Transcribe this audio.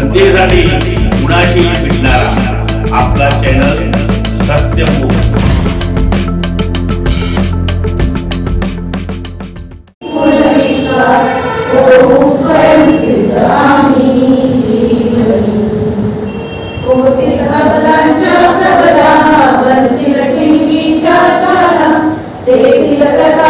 सत्तेत आणि कुणाशी भेटणारा. आपला चॅनल सत्यमूळ ते तिलकाचा